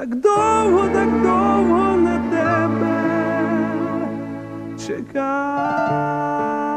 так довго, так довго на тебе чекав.